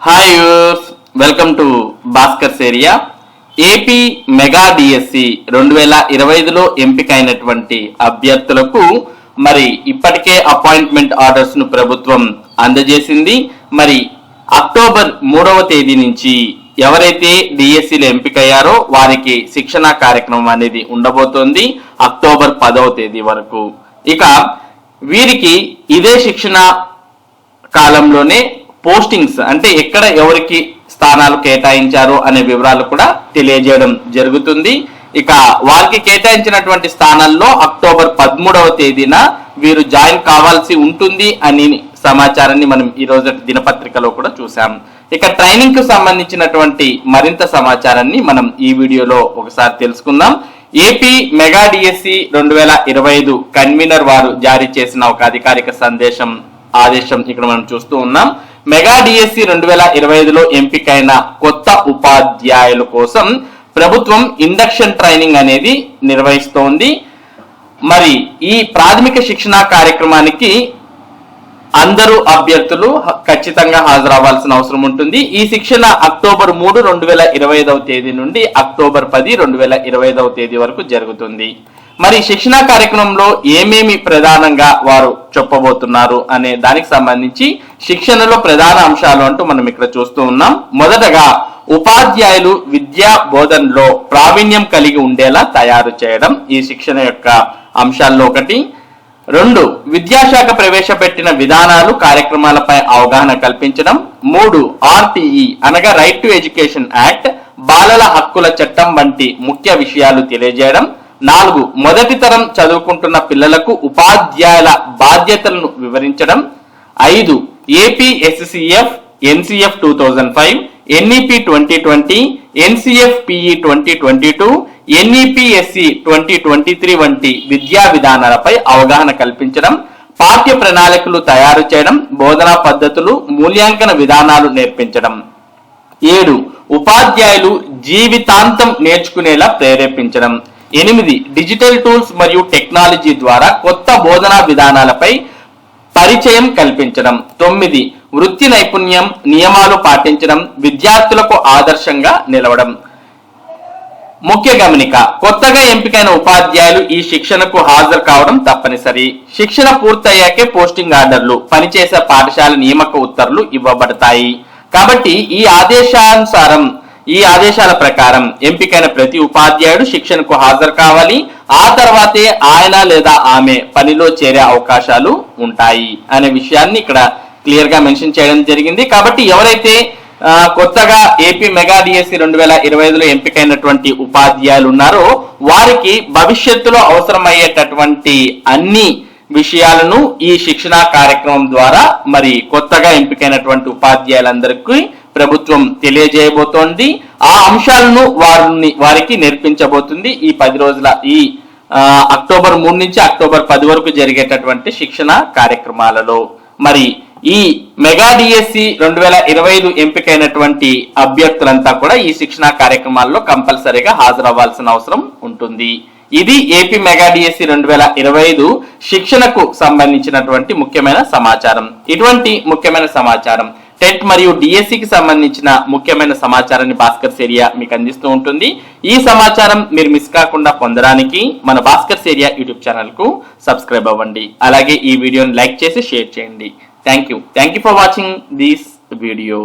Hi yours welcome to Bhaskar's area AP mega DSC రెండు వేల ఇరవై ఐదులో ఎంపికైనటువంటి అభ్యర్థులకు మరి ఇప్పటికే అపాయింట్మెంట్ ఆర్డర్స్ను ప్రభుత్వం అందజేసింది. మరి అక్టోబర్ మూడవ తేదీ నుంచి ఎవరైతే డిఎస్సిలో ఎంపికయ్యారో వారికి శిక్షణ కార్యక్రమం అనేది ఉండబోతోంది అక్టోబర్ పదవ తేదీ వరకు. ఇక వీరికి ఇదే శిక్షణ కాలంలోనే పోస్టింగ్స్ అంటే ఎక్కడ ఎవరికి స్థానాలు కేటాయించారు అనే వివరాలు కూడా తెలియజేయడం జరుగుతుంది. ఇక వారికి కేటాయించినటువంటి స్థానాల్లో అక్టోబర్ పదమూడవ తేదీన వీరు జాయిన్ కావాల్సి ఉంటుంది అని సమాచారాన్ని మనం ఈ రోజు దినపత్రికలో కూడా చూసాం ఇక ట్రైనింగ్కు సంబంధించినటువంటి మరింత సమాచారాన్ని మనం ఈ వీడియోలో ఒకసారి తెలుసుకుందాం. ఏపీ మెగా డిఎస్సి రెండు వేల ఇరవై ఐదు కన్వీనర్ వారు జారీ చేసిన ఒక అధికారిక సందేశం ఆదేశం ఇక్కడ మనం చూస్తూ ఉన్నాం. మెగా డిఎస్సి రెండు వేల ఇరవై ఐదులో ఎంపికైన కొత్త ఉపాధ్యాయుల కోసం ప్రభుత్వం ఇండక్షన్ ట్రైనింగ్ అనేది నిర్వహిస్తోంది. మరి ఈ ప్రాథమిక శిక్షణ కార్యక్రమానికి అందరూ అభ్యర్థులు ఖచ్చితంగా హాజరవ్వాల్సిన అవసరం ఉంటుంది. ఈ శిక్షణ అక్టోబర్ మూడు రెండు వేల ఇరవై ఐదవ తేదీ నుండి అక్టోబర్ పది రెండు వేల ఇరవై ఐదవ తేదీ వరకు జరుగుతుంది. మరి శిక్షణ కార్యక్రమంలో ఏమేమి ప్రధానంగా వారు చెప్పబోతున్నారు అనే దానికి సంబంధించి శిక్షణలో ప్రధాన అంశాలు అంటూ మనం ఇక్కడ చూస్తూ ఉన్నాం. మొదటగా ఉపాధ్యాయులు విద్యా బోధనలో ప్రావీణ్యం కలిగి ఉండేలా తయారు చేయడం ఈ శిక్షణ యొక్క అంశాల్లో ఒకటి. రెండు విద్యాశాఖ ప్రవేశపెట్టిన విధానాలు కార్యక్రమాలపై అవగాహన కల్పించడం. మూడు ఆర్టీఈ అనగా రైట్ టు ఎడ్యుకేషన్ యాక్ట్ బాలల హక్కుల చట్టం వంటి ముఖ్య విషయాలు తెలియజేయడం. నాలుగు మొదటి తరం చదువుకుంటున్న పిల్లలకు ఉపాధ్యాయుల బాధ్యతలను వివరించడం. ఐదు APSCF NCF two thousand five NEP twenty twenty NCF PE twenty twenty two NEPSC twenty twenty three వంటి విద్యా విధానాలపై అవగాహన కల్పించడం. పాఠ్య ప్రణాళికలు తయారు చేయడం బోధనా పద్ధతులు మూల్యాంకన విధానాలు నేర్పించడం. ఏడు ఉపాధ్యాయులు జీవితాంతం నేర్చుకునేలా ప్రేరేపించడం. ఎనిమిది డిజిటల్ టూల్స్ మరియు టెక్నాలజీ ద్వారా కొత్త బోధనా విధానాలపై పరిచయం కల్పించడం. తొమ్మిది వృత్తి నైపుణ్యం నియమాలు పాటించడం విద్యార్థులకు ఆదర్శంగా నిలవడం. ముఖ్య గమనిక కొత్తగా ఎంపికైన ఉపాధ్యాయులు ఈ శిక్షణకు హాజరు కావడం తప్పనిసరి. శిక్షణ పూర్తయ్యాకే పోస్టింగ్ ఆర్డర్లు పనిచేసే పాఠశాల నియామక ఉత్తర్వులు ఇవ్వబడతాయి. కాబట్టి ఈ ఆదేశానుసారం ఈ ఆదేశాల ప్రకారం ఎంపికైన ప్రతి ఉపాధ్యాయుడు శిక్షణకు హాజరు కావాలి. ఆ తర్వాతే ఆయన లేదా ఆమె పనిలో చేరే అవకాశాలు ఉంటాయి అనే విషయాన్ని ఇక్కడ క్లియర్గా మెన్షన్ చేయడం జరిగింది. కాబట్టి ఎవరైతే కొత్తగా ఏపీ మెగా డిఎస్సి రెండు వేల ఇరవై ఐదులో ఎంపికైనటువంటి ఉపాధ్యాయులు ఉన్నారో వారికి భవిష్యత్తులో అవసరమయ్యేటటువంటి అన్ని విషయాలను ఈ శిక్షణా కార్యక్రమం ద్వారా మరి కొత్తగా ఎంపికైనటువంటి ఉపాధ్యాయులందరికీ ప్రభుత్వం తెలియజేయబోతోంది. ఆ అంశాలను వారిని వారికి నేర్పించబోతుంది ఈ పది రోజుల ఈ అక్టోబర్ మూడు నుంచి అక్టోబర్ పది వరకు జరిగేటటువంటి శిక్షణ కార్యక్రమాలలో. మరి ఈ మెగా డిఎస్సి రెండు వేల ఇరవై ఐదు ఎంపికైనటువంటి అభ్యర్థులంతా కూడా ఈ శిక్షణ కార్యక్రమాల్లో కంపల్సరీగా హాజరవ్వాల్సిన అవసరం ఉంటుంది. ఇది ఏపీ మెగా డిఎస్సి రెండు వేల ఇరవై ఐదు శిక్షణకు సంబంధించినటువంటి ముఖ్యమైన సమాచారం. ఇటువంటి ముఖ్యమైన సమాచారం టెట్ మరియు డిఎస్సికి సంబంధించిన ముఖ్యమైన సమాచారాన్ని భాస్కర్ ఏరియా మీకు అందిస్తూ ఉంటుంది. ఈ సమాచారం మీరు మిస్ కాకుండా పొందడానికి మన భాస్కర్ సేరియా యూట్యూబ్ ఛానల్కు సబ్స్క్రైబ్ అవ్వండి. అలాగే ఈ వీడియోని లైక్ చేసి షేర్ చేయండి. Thank you thank you for watching this video